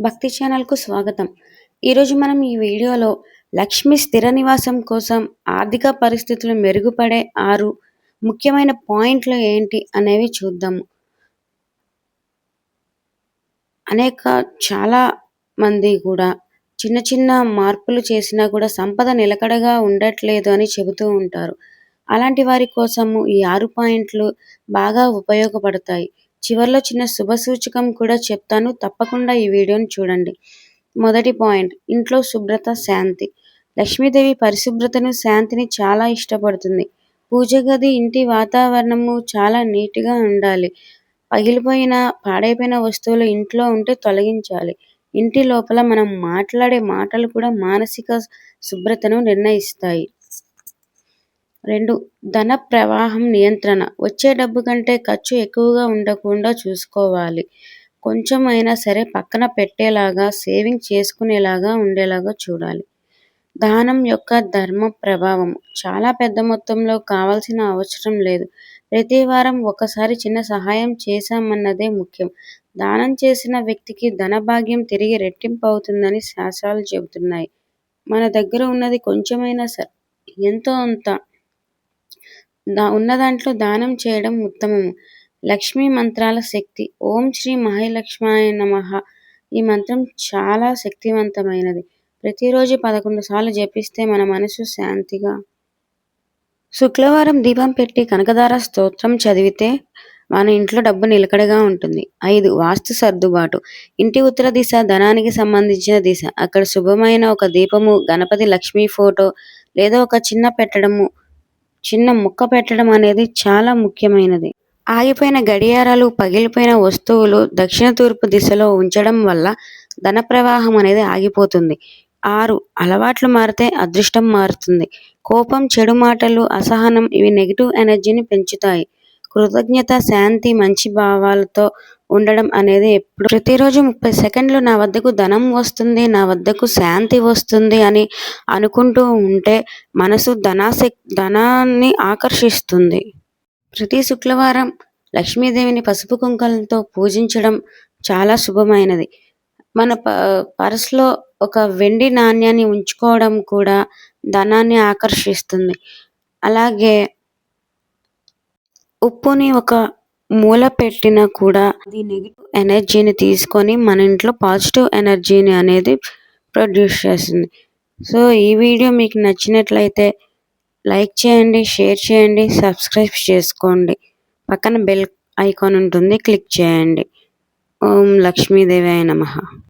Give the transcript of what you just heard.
భక్తి ఛానల్కు స్వాగతం. ఈరోజు మనం ఈ వీడియోలో లక్ష్మి స్థిర నివాసం కోసం ఆర్థిక పరిస్థితులు మెరుగుపడే ఆరు ముఖ్యమైన పాయింట్లు ఏంటి అనేవి చూద్దాము అనేక చాలా మంది కూడా చిన్న చిన్న మార్పులు చేసినా కూడా సంపద నిలకడగా ఉండట్లేదు అని చెబుతూ ఉంటారు. అలాంటి వారి కోసము ఈ ఆరు పాయింట్లు బాగా ఉపయోగపడతాయి. చివరిలో చిన్న శుభ సూచకం కూడా చెప్తాను. తప్పకుండా ఈ వీడియోని చూడండి. మొదటి పాయింట్ ఇంట్లో శుభ్రత శాంతి. లక్ష్మీదేవి పరిశుభ్రతను శాంతిని చాలా ఇష్టపడుతుంది. పూజ గది ఇంటి వాతావరణము చాలా నీట్గా ఉండాలి. పగిలిపోయిన పాడైపోయిన వస్తువులు ఇంట్లో ఉంటే తొలగించాలి. ఇంటి లోపల మనం మాట్లాడే మాటలు కూడా మానసిక శుభ్రతను నిర్ణయిస్తాయి. రెండు ధన ప్రవాహం నియంత్రణ. వచ్చే డబ్బు కంటే ఖర్చు ఎక్కువగా ఉండకుండా చూసుకోవాలి. కొంచెం అయినా సరే పక్కన పెట్టేలాగా సేవింగ్ చేసుకునేలాగా ఉండేలాగా చూడాలి. దానం యొక్క ధర్మ ప్రభావం. చాలా పెద్ద మొత్తంలో కావాల్సిన అవసరం లేదు. ప్రతి వారం ఒకసారి చిన్న సహాయం చేశామన్నదే ముఖ్యం. దానం చేసిన వ్యక్తికి ధనభాగ్యం తిరిగి రెట్టింపు అవుతుందని శాస్త్రాలు చెబుతున్నాయి. మన దగ్గర ఉన్నది కొంచెమైనా సరే. ఎంతో అంత దా ఉన్న దాంట్లో దానం చేయడం ఉత్తమము. లక్ష్మీ మంత్రాల శక్తి. ఓం శ్రీ మహాలక్ష్మాయ నమ. ఈ మంత్రం చాలా శక్తివంతమైనది. ప్రతిరోజు పదకొండు సార్లు జపిస్తే మన మనసు శాంతిగా శుక్రవారం దీపం పెట్టి కనకదార స్తోత్రం చదివితే మన ఇంట్లో డబ్బు నిలకడగా ఉంటుంది. ఐదు వాస్తు సర్దుబాటు. ఇంటి ఉత్తర దిశ ధనానికి సంబంధించిన దిశ. అక్కడ శుభమైన ఒక దీపము గణపతి లక్ష్మీ ఫోటో లేదా ఒక చిన్న పెట్టడము చిన్న ముక్క పెట్టడం అనేది చాలా ముఖ్యమైనది. ఆగిపోయిన గడియారాలు పగిలిపోయిన వస్తువులు దక్షిణ తూర్పు దిశలో ఉంచడం వల్ల ధన ప్రవాహం అనేది ఆగిపోతుంది. ఆరు అలవాట్లు మారితే అదృష్టం మారుతుంది. కోపం చెడు మాటలు అసహనం ఇవి నెగిటివ్ ఎనర్జీని పెంచుతాయి. కృతజ్ఞత శాంతి మంచి భావాలతో ఉండడం అనేది ఎప్పుడు ప్రతిరోజు ముప్పై సెకండ్లు నా వద్దకు ధనం వస్తుంది నా వద్దకు శాంతి వస్తుంది అని అనుకుంటూ ఉంటే మనసు ధనాశక్ ధనాన్ని ఆకర్షిస్తుంది. ప్రతి శుక్రవారం లక్ష్మీదేవిని పసుపు కుంకలతో పూజించడం చాలా శుభమైనది. మన ప పర్స్లో ఒక వెండి నాణ్యాన్ని ఉంచుకోవడం కూడా ధనాన్ని ఆకర్షిస్తుంది. అలాగే ఉప్పుని ఒక మూల పెట్టినా కూడా అది నెగిటివ్ ఎనర్జీని తీసుకొని మన ఇంట్లో పాజిటివ్ ఎనర్జీని అనేది ప్రొడ్యూస్ చేస్తుంది. సో ఈ వీడియో మీకు నచ్చినట్లయితే లైక్ చేయండి షేర్ చేయండి సబ్స్క్రైబ్ చేసుకోండి. పక్కన బెల్ ఐకాన్ ఉంటుంది క్లిక్ చేయండి. ఓం లక్ష్మీదేవి నమ.